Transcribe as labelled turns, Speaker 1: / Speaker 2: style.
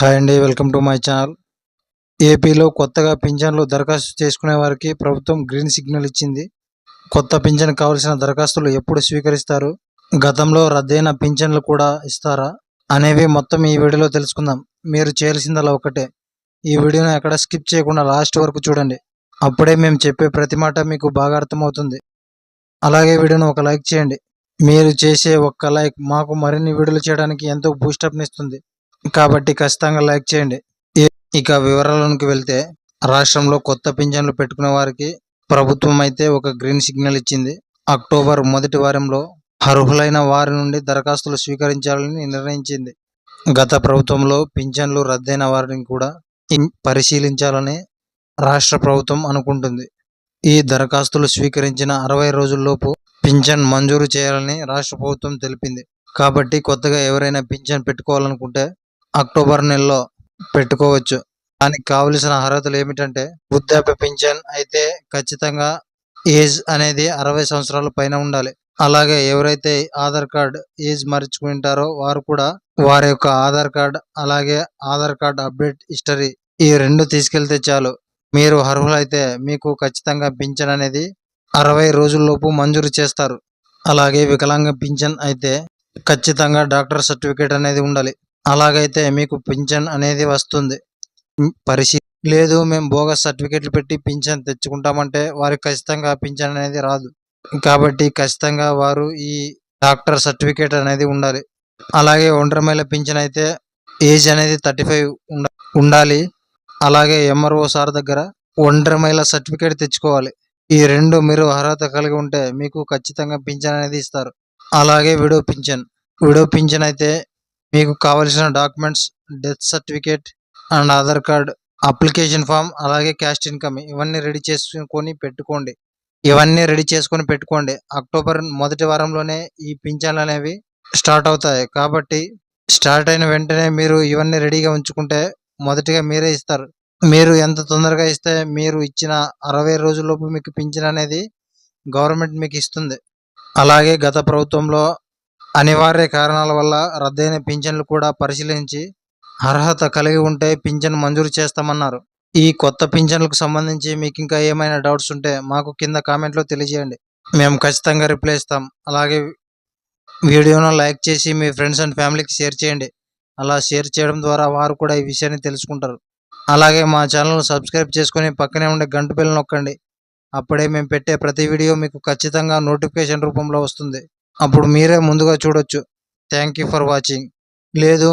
Speaker 1: Hi అండి welcome to my channel. ఏపీలో కొత్తగా పింఛన్లు దరఖాస్తు చేసుకునే వారికి ప్రభుత్వం గ్రీన్ సిగ్నల్ ఇచ్చింది. కొత్త పింఛన్ కావాల్సిన దరఖాస్తులు ఎప్పుడు స్వీకరిస్తారు? గతంలో రద్దయిన పింఛన్లు కూడా ఇస్తారా? అనేవి మొత్తం ఈ వీడియోలో తెలుసుకుందాం. మీరు చేయాల్సిందల్లా ఒకటే. ఈ వీడియోను ఎక్కడ స్కిప్ చేయకుండా లాస్ట్ వరకు చూడండి. అప్పుడే మేము చెప్పే ప్రతి మాట మీకు బాగా అర్థమవుతుంది. అలాగే వీడియోను ఒక లైక్ చేయండి. మీరు చేసే ఒక్క లైక్ మాకు మరిన్ని వీడియోలు చేయడానికి ఎంతో బూస్టప్నిస్తుంది. కాబట్టి ఖచ్చితంగా లైక్ చేయండి. ఇక వివరాలకు వెళ్తే రాష్ట్రంలో కొత్త పింఛన్లు పెట్టుకునే వారికి ప్రభుత్వం అయితే ఒక గ్రీన్ సిగ్నల్ ఇచ్చింది. అక్టోబర్ మొదటి వారంలో అర్హులైన వారి నుండి దరఖాస్తులు స్వీకరించాలని నిర్ణయించింది. గత ప్రభుత్వంలో పింఛన్లు రద్దయిన వారిని కూడా పరిశీలించాలని రాష్ట్ర ప్రభుత్వం అనుకుంటుంది. ఈ దరఖాస్తులు స్వీకరించిన అరవై రోజుల్లోపు పింఛన్ మంజూరు చేయాలని రాష్ట్ర ప్రభుత్వం తెలిపింది. కాబట్టి కొత్తగా ఎవరైనా పింఛన్ పెట్టుకోవాలనుకుంటే అక్టోబర్ నెలలో పెట్టుకోవచ్చు. దానికి కావలసిన అర్హతలు ఏమిటంటే వృద్ధాప్య పింఛన్ అయితే ఖచ్చితంగా ఏజ్ అనేది అరవై సంవత్సరాల పైన ఉండాలి. అలాగే ఎవరైతే ఆధార్ కార్డ్ ఏజ్ మర్చిపోయింటారో వారు కూడా వారి యొక్క ఆధార్ కార్డ్ అలాగే ఆధార్ కార్డ్ అప్డేట్ హిస్టరీ ఈ రెండు తీసుకెళ్తే చాలు. మీరు అర్హులైతే మీకు ఖచ్చితంగా పింఛన్ అనేది అరవై రోజుల్లోపు మంజూరు చేస్తారు. అలాగే వికలాంగ పింఛన్ అయితే ఖచ్చితంగా డాక్టర్ సర్టిఫికేట్ అనేది ఉండాలి. అలాగైతే మీకు పింఛన్ అనేది వస్తుంది. పరిశీ లేదు మేము బోగస్ సర్టిఫికేట్లు పెట్టి పింఛన్ తెచ్చుకుంటామంటే వారికి ఖచ్చితంగా పింఛన్ అనేది రాదు. కాబట్టి ఖచ్చితంగా వారు ఈ డాక్టర్ సర్టిఫికేట్ అనేది ఉండాలి. అలాగే ఒంటరి పింఛన్ అయితే ఏజ్ అనేది థర్టీ ఫైవ్ ఉండాలి. అలాగే ఎంఆర్ఓ సార్ దగ్గర ఒంటరి మైల సర్టిఫికేట్ తెచ్చుకోవాలి. ఈ రెండు మీరు అర్హత కలిగి ఉంటే మీకు ఖచ్చితంగా పింఛన్ అనేది ఇస్తారు. అలాగే విడో పింఛన్. విడో పింఛన్ అయితే మీకు కావలసిన documents death certificate and Aadhaar card application form అలాగే క్యాస్ట్ ఇన్కమ్ ఇవన్నీ రెడీ చేసుకొని పెట్టుకోండి. ఇవన్నీ రెడీ చేసుకొని పెట్టుకోండి. అక్టోబర్ మొదటి వారంలోనే ఈ పింఛన్లు అనేవి స్టార్ట్ అవుతాయి. కాబట్టి స్టార్ట్ అయిన వెంటనే మీరు ఇవన్నీ రెడీగా ఉంచుకుంటే మొదటిగా మీరే ఇస్తారు. మీరు ఎంత తొందరగా ఇస్తే మీరు ఇచ్చిన అరవై రోజుల్లోపు మీకు పింఛన్ అనేది గవర్నమెంట్ మీకు ఇస్తుంది. అలాగే గత ప్రభుత్వంలో అనివార్య కారణాల వల్ల రద్దయిన పింఛన్లు కూడా పరిశీలించి అర్హత కలిగి ఉంటే పింఛన్ మంజూరు చేస్తామన్నారు. ఈ కొత్త పింఛన్లకు సంబంధించి మీకు ఇంకా ఏమైనా డౌట్స్ ఉంటే మాకు కింద కామెంట్లో తెలియజేయండి. మేము ఖచ్చితంగా రిప్లై ఇస్తాం. అలాగే వీడియోను లైక్ చేసి మీ ఫ్రెండ్స్ అండ్ ఫ్యామిలీకి షేర్ చేయండి. అలా షేర్ చేయడం ద్వారా వారు కూడా ఈ విషయాన్ని తెలుసుకుంటారు. అలాగే మా ఛానల్ సబ్స్క్రైబ్ చేసుకొని పక్కనే ఉండే గంట బిల్ నొక్కండి. అప్పుడే మేము పెట్టే ప్రతి వీడియో మీకు ఖచ్చితంగా నోటిఫికేషన్ రూపంలో వస్తుంది. అప్పుడు మీరే ముందుగా చూడొచ్చు. థ్యాంక్ యూ ఫర్ వాచింగ్ లేదు